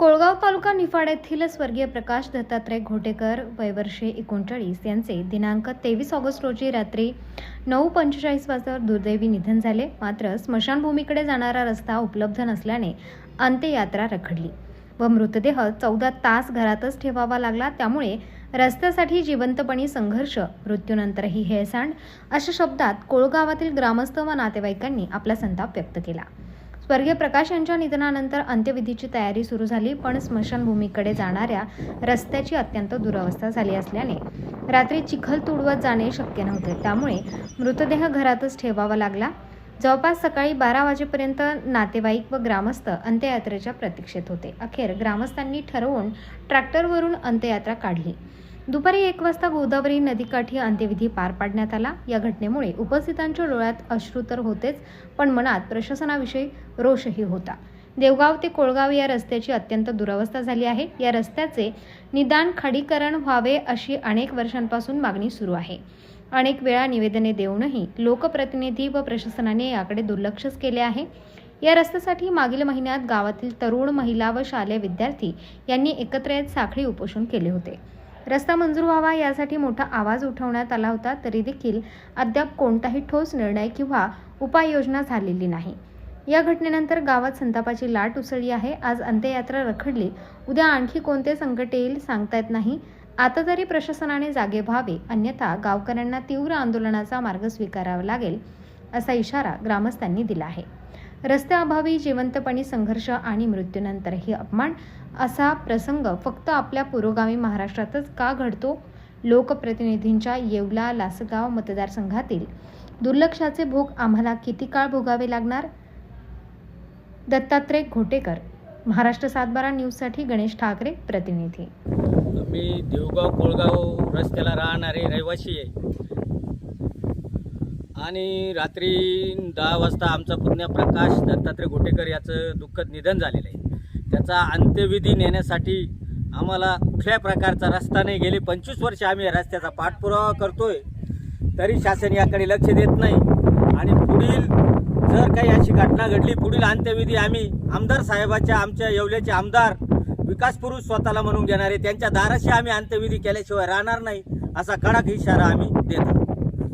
कोळगाव तालुका निफाड येथील स्वर्गीय प्रकाश दत्तात्रय घोटेकर वयवर्षे एकोणचाळीस यांचे दिनांक तेवीस ऑगस्ट रोजी रात्री नऊ पंचेचाळीस वाजता दुर्दैवी निधन झाले. मात्र स्मशानभूमीकडे जाणारा रस्ता उपलब्ध नसल्याने अंत्ययात्रा रखडली व मृतदेह चौदा तास घरातच ठेवावा लागला. त्यामुळे रस्त्यासाठी जिवंतपणी संघर्ष मृत्यूनंतरही हेळसांड अशा शब्दात कोळगावातील ग्रामस्थ व नातेवाईकांनी आपला संताप व्यक्त केला. स्वर्गीय प्रकाश यांच्या निधनानंतर अंत्यविधीची तयारी सुरू झाली पण स्मशानभूमीकडे जाणाऱ्या रस्त्याची अत्यंत दुरवस्था झाली असल्याने रात्री चिखल तुडवत जाणे शक्य नव्हते. त्यामुळे मृतदेह घरातच ठेवावा लागला. जवळपास सकाळी बारा वाजेपर्यंत नातेवाईक व ग्रामस्थ अंत्ययात्रेच्या प्रतीक्षेत होते. अखेर ग्रामस्थांनी ठरवून ट्रॅक्टरवरून अंत्ययात्रा काढली. दुपारी एक वाजता गोदावरी नदीकाठी अंत्यविधी पार पाडण्यात आला. या घटनेमुळे उपस्थितांच्या डोळ्यात अश्रू तर होतेच पण मनात प्रशासनाविषयी रोषही होता. देवगाव ते कोळगाव या रस्त्याची अत्यंत दुरावस्था झाली आहे. या रस्त्याचे निदान खडीकरण व्हावे अशी अनेक वर्षांपासून मागणी सुरू आहे. अनेक वेळा निवेदने देऊनही लोकप्रतिनिधी व प्रशासनाने याकडे दुर्लक्षच केले आहे. या रस्त्यासाठी मागील महिन्यात गावातील तरुण महिला व शालेय विद्यार्थी यांनी एकत्र येत साखळी उपोषण केले होते. रस्ता मंजूर व्हावा यासाठी मोठा आवाज उठवण्यात आला होता तरी देखील अद्याप कोणताही ठोस निर्णय किंवा उपाययोजना झालेली नाही. या घटनेनंतर गावात संतापाची लाट उसळली आहे. आज अंत्ययात्रा रखडली. उद्या आणखी कोणते संकट येईल सांगता येत नाही. आता तरी प्रशासनाने जागे व्हावे. अन्यथा गावकऱ्यांना तीव्र आंदोलनाचा मार्ग स्वीकारावा लागेल असा इशारा ग्रामस्थांनी दिला आहे. रस्त्याअभावी जिवंतपणी संघर्ष आणि मृत्यूनंतरही अपमान असा प्रसंग फक्त आपल्या पुरोगामी महाराष्ट्रातच का घडतो? लोकप्रतिनिधींच्या येवला लासगाव मतदारसंघातील दुर्लक्षाचे भोग आम्हाला किती काळ भोगावे लागणार? दत्तात्रय घोटेकर महाराष्ट्र सातबारा न्यूजसाठी गणेश ठाकरे प्रतिनिधी. मी देवगाव कोळगाव रस्त्याला राहणारे रहिवासी आहे. आणि रात्री दहा वाजता आमचा पुण्या प्रकाश दत्तात्रय गोटेकर याचं दुःखद निधन झालेलं आहे. त्याचा अंत्यविधी नेण्यासाठी आम्हाला कुठल्या प्रकारचा रस्ता नाही गेले पंचवीस वर्ष आम्ही रस्त्याचा पाठपुरावा करतोय तरी शासन याकडे लक्ष देत नाही. आणि पुढील जर काही अशी घटना घडली पुढील अंत्यविधी आम्ही आमदार साहेबाच्या आमच्या येवल्याचे आमदार विकास पुरुष स्वतःला म्हणून घेणारे त्यांच्या दाराशी आम्ही अंत्यविधी केल्याशिवाय राहणार नाही असा कडक इशारा आम्ही देतो.